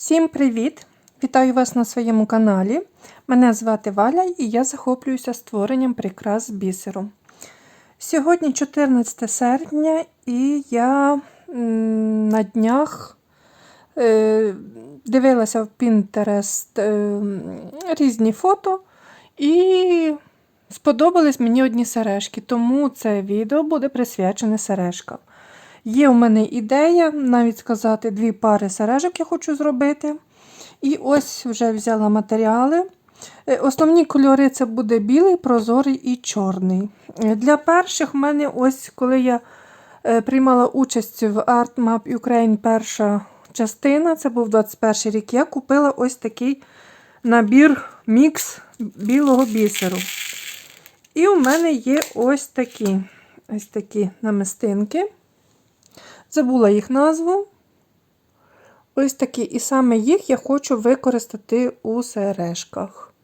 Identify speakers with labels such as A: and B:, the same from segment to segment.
A: Всім привіт! Вітаю вас на своєму каналі. Мене звати Валя і я захоплююся створенням прикрас бісеру. Сьогодні 14 серпня, і я на днях е, дивилася в е, різні фото і сподобались мені одні сережки, тому це відео буде присвячене сережкам. Є у мене ідея, навіть сказати, дві пари сережок я хочу зробити. І ось вже взяла матеріали. Е, Основні кольори це буде білий, прозорий і чорний. Е, Для перших в мене, ось коли я е, приймала участь в Art Map Ukraine перша частина, це був 21 рік, я купила ось такий набір мікс білого бісеру. І у мене є ось такі, ось такі намистинки. Забула їх назву. Ось такі. І саме їх я хочу використати у сережках.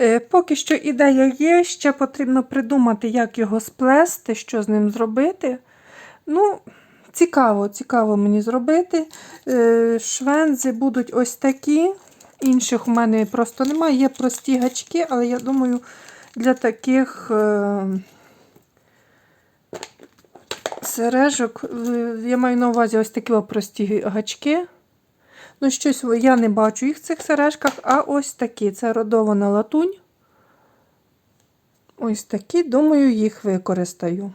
A: Е, Поки що ідея є, ще потрібно придумати, як його сплести, що з ним зробити. Ну, цікаво, цікаво мені зробити. Е, Швензи будуть ось такі. Інших у мене просто немає. Є прості гачки, але я думаю, для таких. Сережок, е, я маю на увазі ось такі прості гачки. Ну, щось я не бачу їх в цих сережках, а ось такі. Це родована латунь. Ось такі, думаю, їх використаю.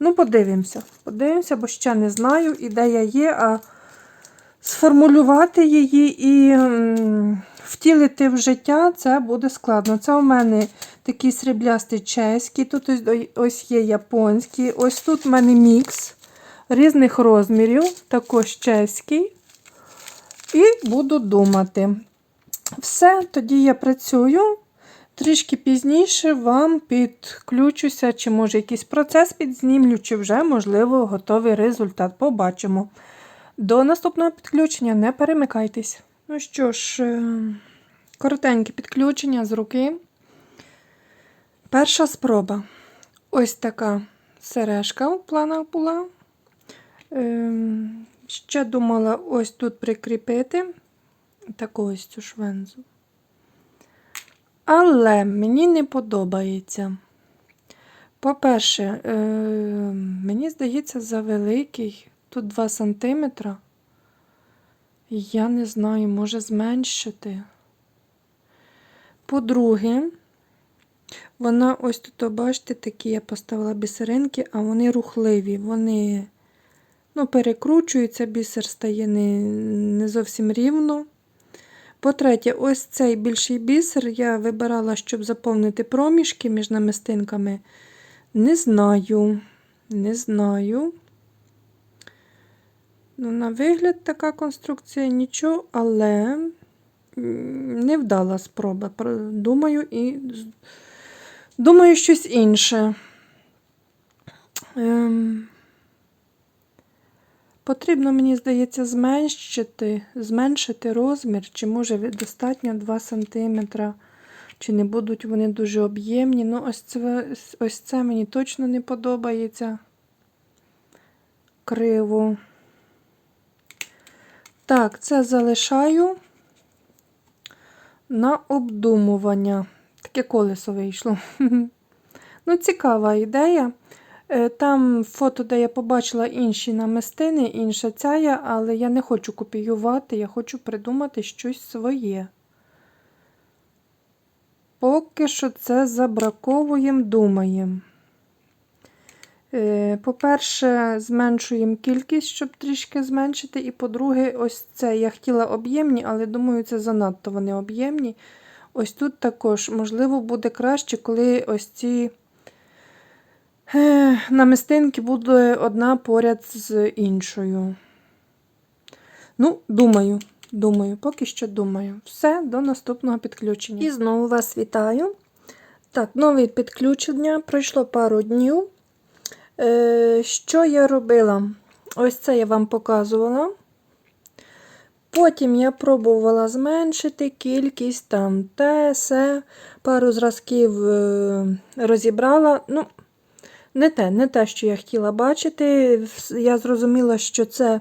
A: Ну, подивимося. Подивимося, бо ще не знаю. Ідея є, а сформулювати її і втілити в життя це буде складно. Це у мене такий сріблястий чеський, тут ось, ось є японський, ось тут у мене мікс різних розмірів, також чеський. І буду думати. Все, тоді я працюю. Трішки пізніше вам підключуся, чи може якийсь процес підзнімлю, чи вже, можливо, готовий результат. Побачимо. До наступного підключення не перемикайтесь. Ну що ж, е, коротеньке підключення з руки. Перша спроба. Ось така сережка у планах була. Ем, Ще думала ось тут прикріпити таку ось цю швензу. Але мені не подобається. По-перше, е, мені здається, завеликий. Тут 2 см. Я не знаю, може зменшити. По-друге, вона ось тут, бачите, такі я поставила бісеринки, а вони рухливі. Вони ну, перекручуються, бісер стає не, не зовсім рівно. По-третє, ось цей більший бісер я вибирала, щоб заповнити проміжки між намистинками. Не знаю, не знаю. Ну, На вигляд, така конструкція нічого, але невдала спроба. Думаю, і думаю, щось інше. Ем... Потрібно, мені здається, зменшити зменшити розмір, чи може достатньо 2 см, чи не будуть вони дуже об'ємні. Ну, ось це, ось це мені точно не подобається. Криво. Так, це залишаю на обдумування. Таке колесо вийшло. Ну, цікава ідея. Е, там фото, де я побачила інші намистини, інша ця, але я не хочу копіювати, я хочу придумати щось своє. Поки що це забраковуємо, думаємо. Е, по-перше, зменшуємо кількість, щоб трішки зменшити. І по-друге, ось це я хотіла об'ємні, але думаю, це занадто вони об'ємні. Ось тут також, можливо, буде краще, коли ось ці. Намистинки буде одна поряд з іншою. Ну, думаю, думаю, поки що думаю. Все, до наступного підключення. І знову вас вітаю. Так, нове підключення. Пройшло пару днів. Е, Що я робила? Ось це я вам показувала. Потім я пробувала зменшити кількість там те, се, пару зразків е, розібрала. Ну, не те, не те, що я хотіла бачити. Я зрозуміла, що це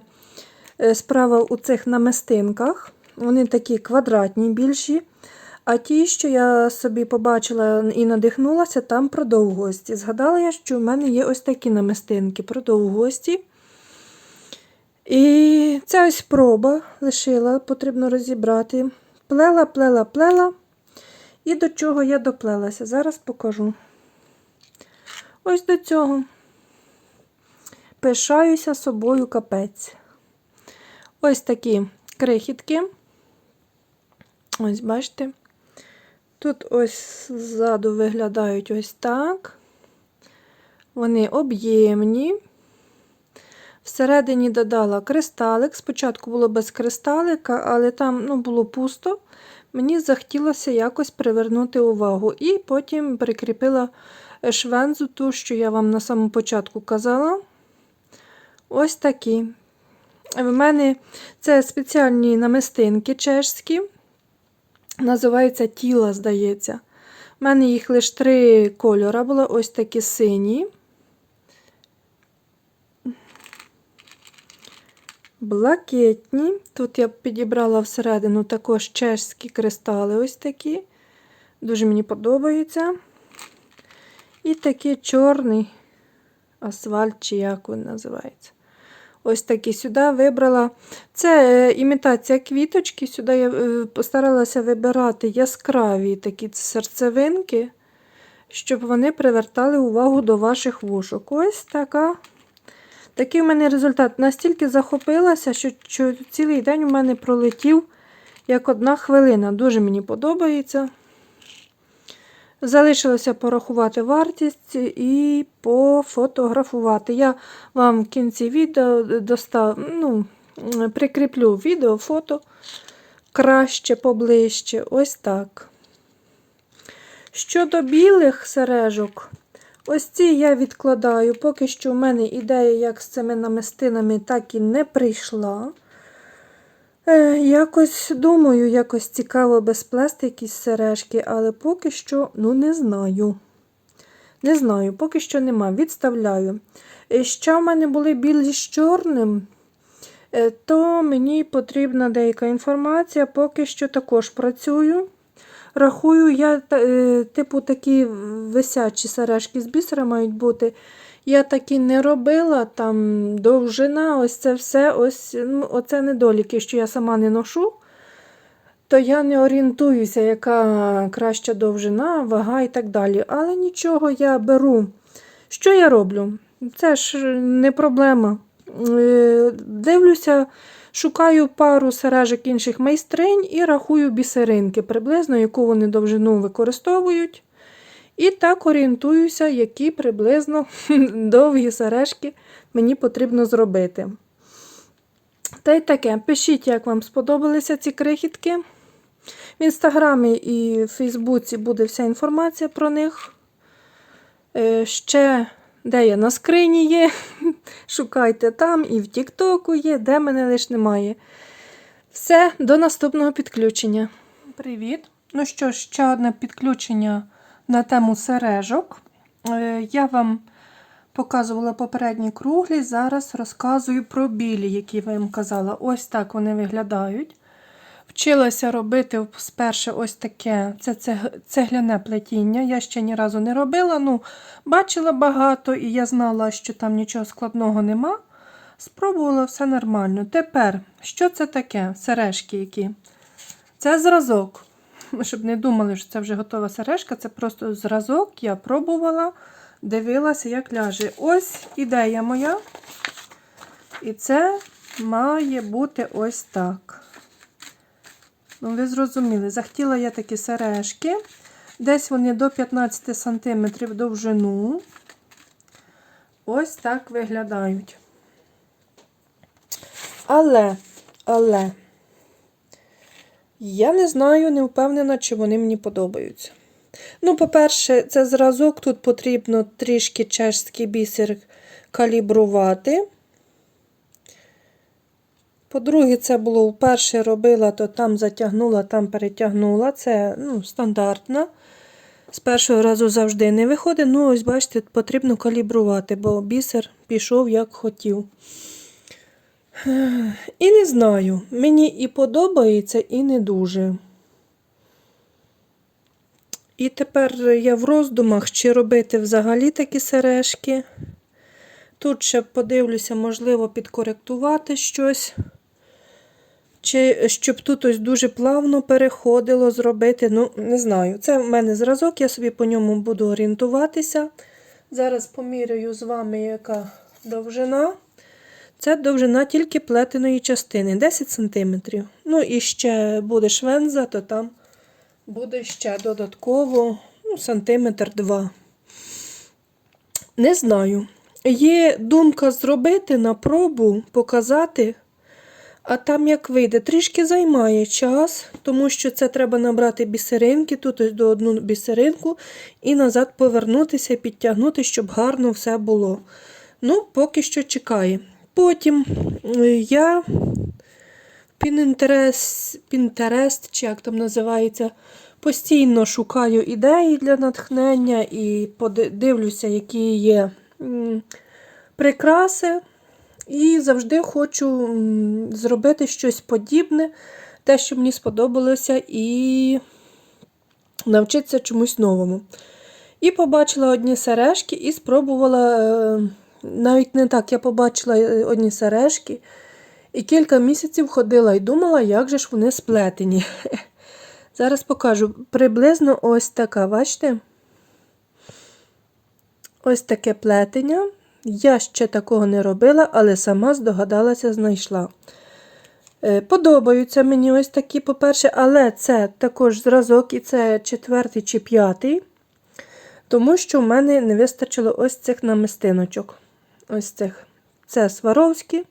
A: Е, Справа у цих намистинках. Вони такі квадратні більші. А ті, що я собі побачила і надихнулася, там про довгості. Згадала я, що в мене є ось такі намистинки про довгості. І ця ось проба лишила, потрібно розібрати. Плела, плела, плела. І до чого я доплелася. Зараз покажу. Ось до цього. Пишаюся собою капець. Ось такі крихітки. Ось, бачите. Тут ось ззаду виглядають ось так. Вони об'ємні. Всередині додала кристалик. Спочатку було без кристалика, але там ну, було пусто. Мені захотілося якось привернути увагу. І потім прикріпила швензу, ту, що я вам на самому початку казала. Ось такі. В мене це спеціальні намистинки чешські. Називається тіла, здається. У мене їх лише три кольори було, ось такі сині. Блакитні. Тут я підібрала всередину також чешські кристали, ось такі. Дуже мені подобаються. І такий чорний асфальт, чи як він називається. Ось такі сюди вибрала. Це е, імітація квіточки. Сюди я е, постаралася вибирати яскраві такі серцевинки, щоб вони привертали увагу до ваших вушок. Ось така. Такий в мене результат. Настільки захопилася, що, що цілий день у мене пролетів як одна хвилина. Дуже мені подобається. Залишилося порахувати вартість і пофотографувати. Я вам в кінці відео достав, ну, прикріплю відео, фото краще, поближче. Ось так. Щодо білих сережок, ось ці я відкладаю. Поки що в мене ідея, як з цими намистинами, так і не прийшла. Е, Якось думаю, якось цікаво без плести якісь сережки, але поки що, ну, не знаю. Не знаю, поки що нема. Відставляю. Ще в мене були білі з чорним, е, то мені потрібна деяка інформація, поки що також працюю. Рахую, я, е, типу, такі висячі сережки з бісера мають бути. Я такі не робила, там довжина, ось це все, ось ну, оце недоліки, що я сама не ношу, то я не орієнтуюся, яка краща довжина, вага і так далі. Але нічого я беру. Що я роблю? Це ж не проблема. Е, Дивлюся, шукаю пару сережок інших майстринь і рахую бісеринки, приблизно яку вони довжину використовують. І так орієнтуюся, які приблизно довгі сережки мені потрібно зробити. Та й таке, пишіть, як вам сподобалися ці крихітки. В інстаграмі і в Фейсбуці буде вся інформація про них. Е, Ще де я на скрині є. Шукайте там, і в Тіктоку є, де мене лише немає. Все, до наступного підключення. Привіт! Ну що ще одне підключення на тему сережок. Е, Я вам показувала попередні круглі, зараз розказую про білі, які я вам казала. Ось так вони виглядають. Вчилася робити спершу ось таке це цегляне плетіння. Я ще ні разу не робила. Ну, бачила багато, і я знала, що там нічого складного нема. Спробувала все нормально. Тепер, що це таке? Сережки які? Це зразок. Щоб не думали, що це вже готова сережка, це просто зразок. Я пробувала, дивилася, як ляже. Ось ідея моя. І це має бути ось так. Ну, ви зрозуміли, захотіла я такі сережки. Десь вони до 15 см довжину. Ось так виглядають. Але, але, я не знаю, не впевнена, чи вони мені подобаються. Ну, по-перше, це зразок, тут потрібно трішки чешський бісер калібрувати. По-друге, це було вперше робила, то там затягнула, там перетягнула. Це ну, стандартно. З першого разу завжди не виходить. Ну, ось, бачите, потрібно калібрувати, бо бісер пішов як хотів. І не знаю, мені і подобається, і не дуже. І тепер я в роздумах, чи робити взагалі такі сережки. Тут ще подивлюся, можливо, підкоректувати щось. Чи щоб тут ось дуже плавно переходило зробити. Ну, не знаю. Це в мене зразок, я собі по ньому буду орієнтуватися. Зараз поміряю з вами, яка довжина. Це довжина тільки плетеної частини 10 см. Ну, і ще буде швенза, то там буде ще додатково ну, сантиметр два. Не знаю. Є думка зробити на пробу, показати. А там як вийде, трішки займає час, тому що це треба набрати бісеринки, тут ось до одну бісеринку, і назад повернутися, підтягнути, щоб гарно все було. Ну, поки що чекає. Потім е, я Pinterest, чи як там називається, постійно шукаю ідеї для натхнення і подивлюся, які є прикраси. І завжди хочу зробити щось подібне, те, що мені сподобалося, і навчитися чомусь новому. І побачила одні сережки і спробувала, е, навіть не так, я побачила е, одні сережки, і кілька місяців ходила і думала, як же ж вони сплетені. Зараз покажу приблизно ось така, бачите? Ось таке плетення. Я ще такого не робила, але сама здогадалася, знайшла. Е, Подобаються мені ось такі, по-перше, але це також зразок, і це четвертий чи п'ятий, тому що в мене не вистачило ось цих намистиночок. Ось цих. Це сваровські.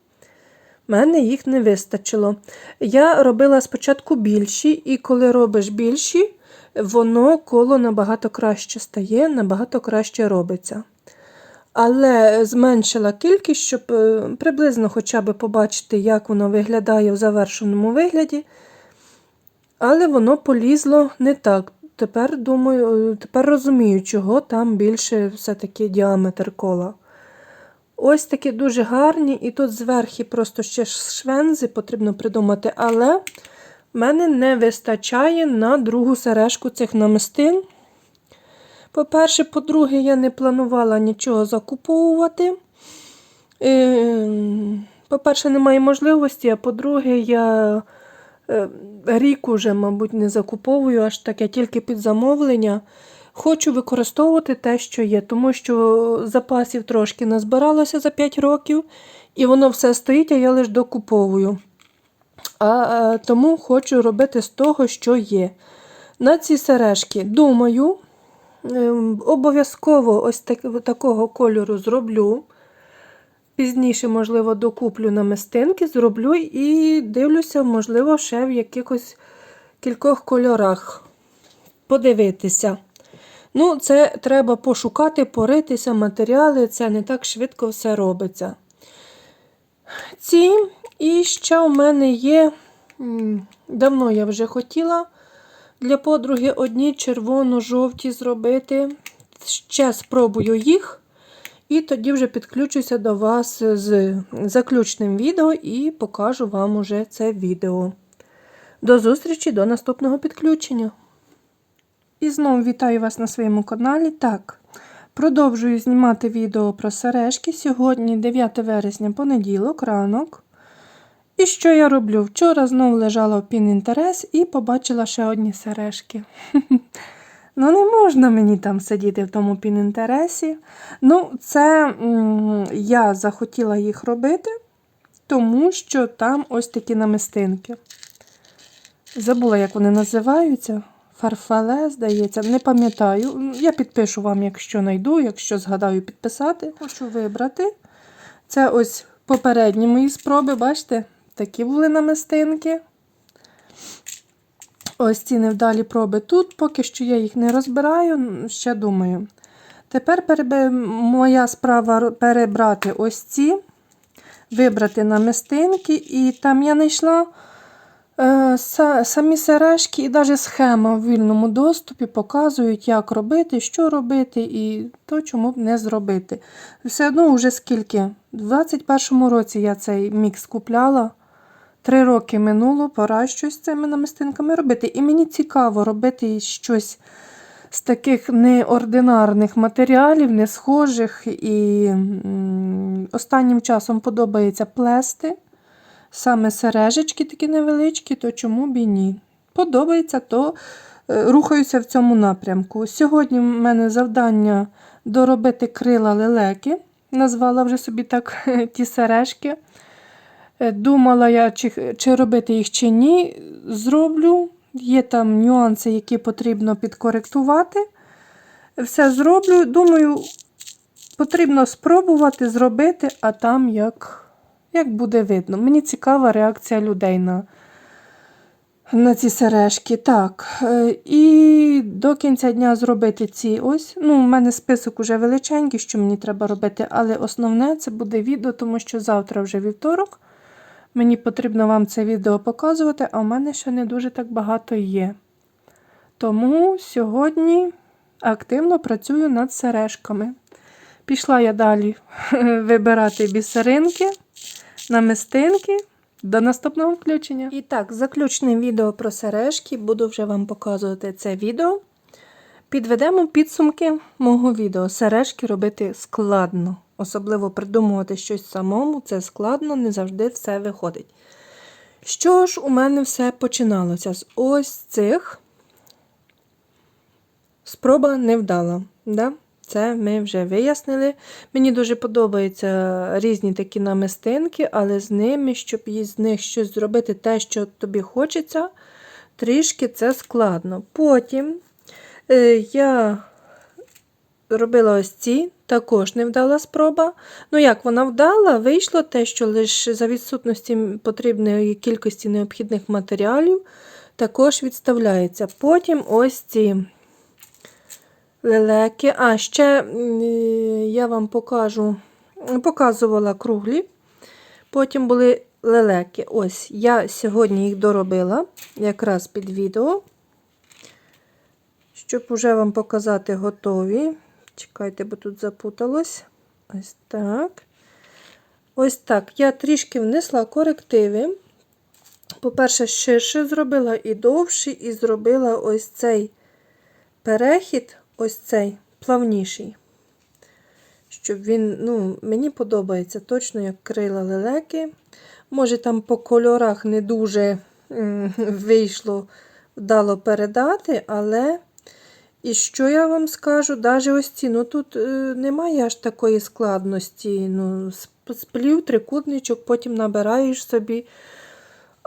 A: Мене їх не вистачило. Я робила спочатку більші, і коли робиш більші, воно коло набагато краще стає, набагато краще робиться. Але зменшила кількість, щоб е, приблизно хоча б побачити, як воно виглядає в завершеному вигляді. Але воно полізло не так. Тепер думаю, е, тепер розумію, чого там більше все-таки діаметр кола. Ось такі дуже гарні, і тут зверху просто ще швензи потрібно придумати, але в мене не вистачає на другу сережку цих намистин. По-перше, по-друге, я не планувала нічого закуповувати. Е, По-перше, немає можливості, а по-друге, я е, рік уже, мабуть, не закуповую, аж таке тільки під замовлення. Хочу використовувати те, що є, тому що запасів трошки назбиралося за 5 років, і воно все стоїть, а я лише докуповую. А, а Тому хочу робити з того, що є. На ці сережки, думаю, ем, обов'язково ось так, такого кольору зроблю. Пізніше, можливо, докуплю намистинки, зроблю і дивлюся, можливо, ще в якихось кількох кольорах подивитися. Ну, це треба пошукати, поритися, матеріали, це не так швидко все робиться. Ці, і ще у мене є, давно я вже хотіла для подруги одні червоно-жовті зробити. Ще спробую їх. І тоді вже підключуся до вас з заключним відео і покажу вам уже це відео. До зустрічі до наступного підключення. І знову вітаю вас на своєму каналі. Так, продовжую знімати відео про сережки. Сьогодні 9 вересня, понеділок, ранок. І що я роблю? Вчора знову лежала в Pinterest і побачила ще одні сережки. Ну, не можна мені там сидіти в тому Pinterest. Ну, це я захотіла їх робити, тому що там ось такі намистинки. Забула, як вони називаються. Фарфале, здається, не пам'ятаю. Я підпишу вам, якщо знайду, якщо згадаю підписати. Хочу вибрати. Це ось попередні мої спроби, бачите, такі були намистинки. Ось ці невдалі проби тут, поки що я їх не розбираю, ще думаю. Тепер моя справа перебрати ось ці, вибрати намистинки, і там я знайшла самі сережки і навіть схема в вільному доступі показують, як робити, що робити і то, чому б не зробити. Все одно вже скільки? В 21-му році я цей мікс купляла. Три роки минуло, пора щось з цими намистинками робити. І мені цікаво робити щось з таких неординарних матеріалів, не схожих. І останнім часом подобається плести. Саме сережечки такі невеличкі, то чому б і ні? Подобається, то е, рухаюся в цьому напрямку. Сьогодні в мене завдання доробити крила лелеки. Назвала вже собі так ті сережки. Е, Думала я, чи, чи робити їх чи ні. Зроблю. Є там нюанси, які потрібно підкоректувати. Все зроблю. Думаю, потрібно спробувати зробити, а там як, як буде видно. Мені цікава реакція людей на, на ці сережки. Так. е, І до кінця дня зробити ці ось. Ну, у мене список уже величенький, що мені треба робити, але основне це буде відео, тому що завтра вже вівторок. Мені потрібно вам це відео показувати, а в мене ще не дуже так багато є. Тому сьогодні активно працюю над сережками. Пішла я далі вибирати бісеринки, намистинки. До наступного включення. І так, заключне відео про сережки. Буду вже вам показувати це відео. Підведемо підсумки мого відео. Сережки робити складно. Особливо придумувати щось самому, це складно, не завжди все виходить. Що ж, у мене все починалося з ось цих. Спроба не вдала. Да? Це ми вже вияснили. Мені дуже подобаються різні такі намистинки, але з ними, щоб з них щось зробити, те, що тобі хочеться, трішки це складно. Потім е, я робила ось ці, також не вдала спроба. Ну, як вона вдала, вийшло те, що лише за відсутності потрібної кількості необхідних матеріалів також відставляється. Потім ось ці лелеки. А, ще я вам покажу, показувала круглі. Потім були лелеки. Ось, я сьогодні їх доробила якраз під відео. Щоб уже вам показати готові. Чекайте, бо тут запуталось. Ось так. Ось так. Я трішки внесла корективи. По-перше, ширше зробила і довший, і зробила ось цей перехід, ось цей плавніший. Щоб він, ну, мені подобається точно, як крила лелеки. Може, там по кольорах не дуже вийшло вдало передати, але. І що я вам скажу? Навіть ось ці, ну тут е, немає аж такої складності. Ну, сплів трикутничок, потім набираєш собі.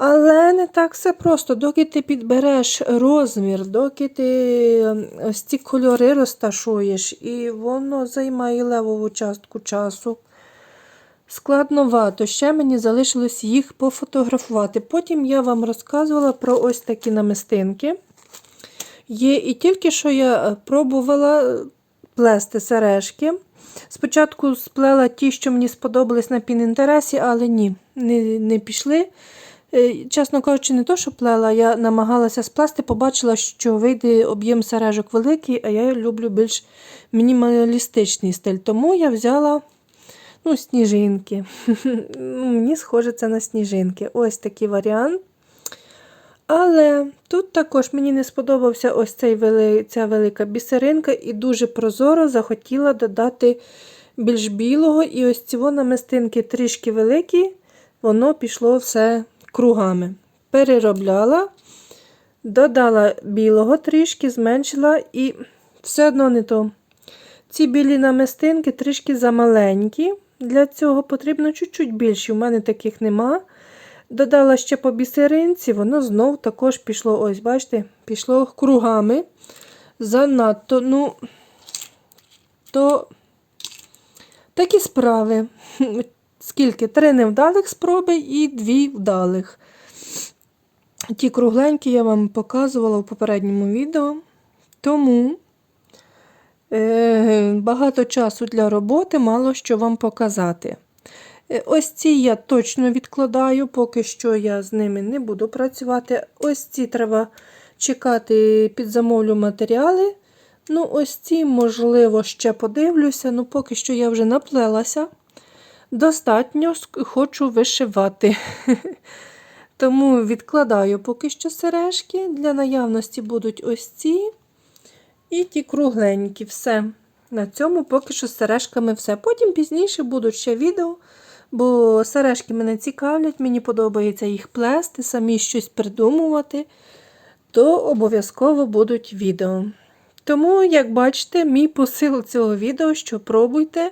A: Але не так все просто. Доки ти підбереш розмір, доки ти ем, ось ці кольори розташуєш, і воно займає левову частку часу. Складновато. Ще мені залишилось їх пофотографувати. Потім я вам розказувала про ось такі намистинки. Є і тільки що я е, пробувала е, плести сережки. Спочатку сплела ті, що мені сподобались на пінінтересі, але ні, не, не пішли. Е, Чесно кажучи, не то, що плела, я намагалася сплести, побачила, що вийде об'єм сережок великий, а я люблю більш мінімалістичний стиль. Тому я взяла ну, сніжинки. Мені схоже це на сніжинки. Ось такий варіант. Але тут також мені не сподобався ось цей вели, ця велика бісеринка, і дуже прозоро захотіла додати більш білого. І ось ці намистинки трішки великі, воно пішло все кругами. Переробляла, додала білого трішки, зменшила і все одно не то. Ці білі намистинки трішки замаленькі. Для цього потрібно чуть-чуть більше. У мене таких нема. Додала ще по бісеринці, воно знов також пішло, ось, бачите, пішло кругами. Занадто, ну, то такі справи. Скільки? Три невдалих спроби і дві вдалих. Ті кругленькі я вам показувала в попередньому відео. Тому е, багато часу для роботи, мало що вам показати. Е, Ось ці я точно відкладаю, поки що я з ними не буду працювати. Ось ці треба чекати, підзамовлю матеріали. Ну, ось ці, можливо, ще подивлюся, ну поки що я вже наплелася. Достатньо хочу вишивати. Тому відкладаю поки що сережки. Для наявності будуть ось ці і ті кругленькі. Все. На цьому поки що з сережками все. Потім пізніше будуть ще відео, бо сережки мене цікавлять, мені подобається їх плести, самі щось придумувати, то обов'язково будуть відео. Тому, як бачите, мій посил цього відео, що пробуйте,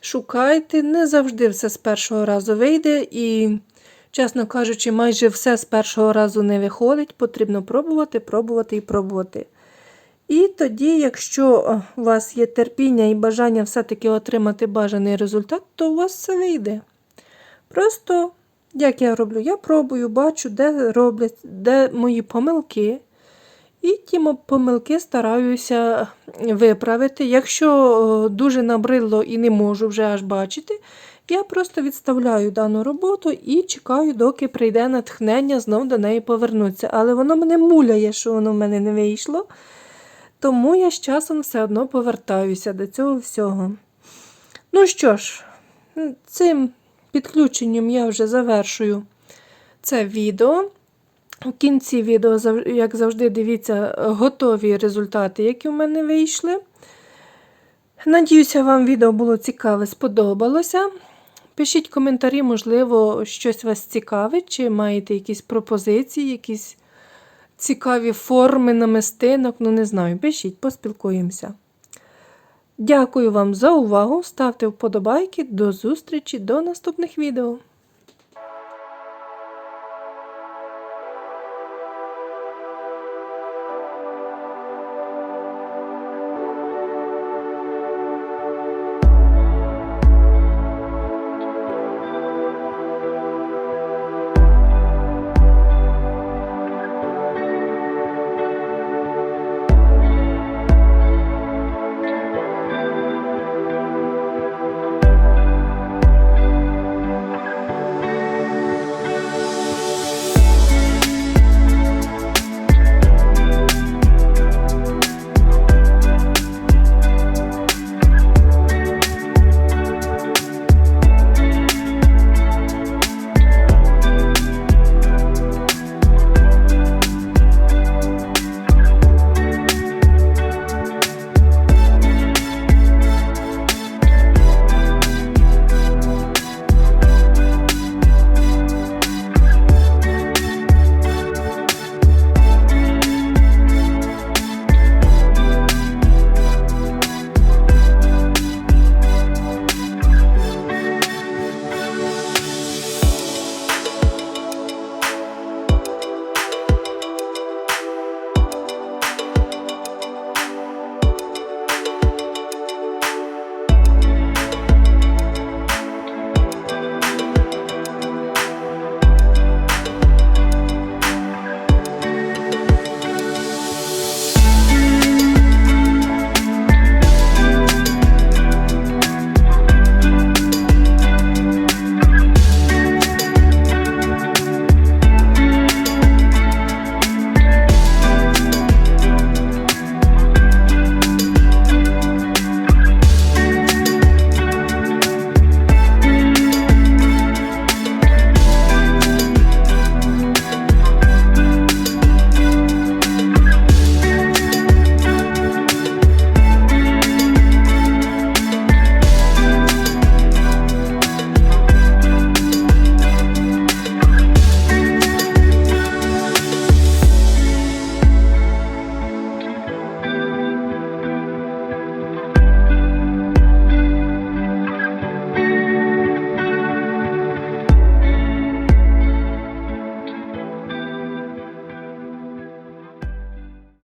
A: шукайте, не завжди все з першого разу вийде. І, чесно кажучи, майже все з першого разу не виходить. Потрібно пробувати, пробувати і пробувати. І тоді, якщо е, у вас є терпіння і бажання все-таки отримати бажаний результат, то у вас все вийде. Просто, як я роблю, я пробую, бачу, де роблять, де мої помилки. І ті помилки стараюся виправити. Якщо е, дуже набридло і не можу вже аж бачити, я просто відставляю дану роботу і чекаю, доки прийде натхнення знов до неї повернутися. Але воно мене муляє, що воно в мене не вийшло. Тому я з часом все одно повертаюся до цього всього. Ну що ж, цим підключенням я вже завершую це відео. У кінці відео, як завжди, дивіться е, готові результати, які в мене вийшли. Надіюся, вам відео було цікаве, сподобалося. Пишіть коментарі, можливо, щось вас цікавить, чи маєте якісь пропозиції, якісь цікаві форми намистинок. Ну, не знаю, пишіть, поспілкуємося. Дякую вам за увагу. Ставте вподобайки. До зустрічі, до наступних відео.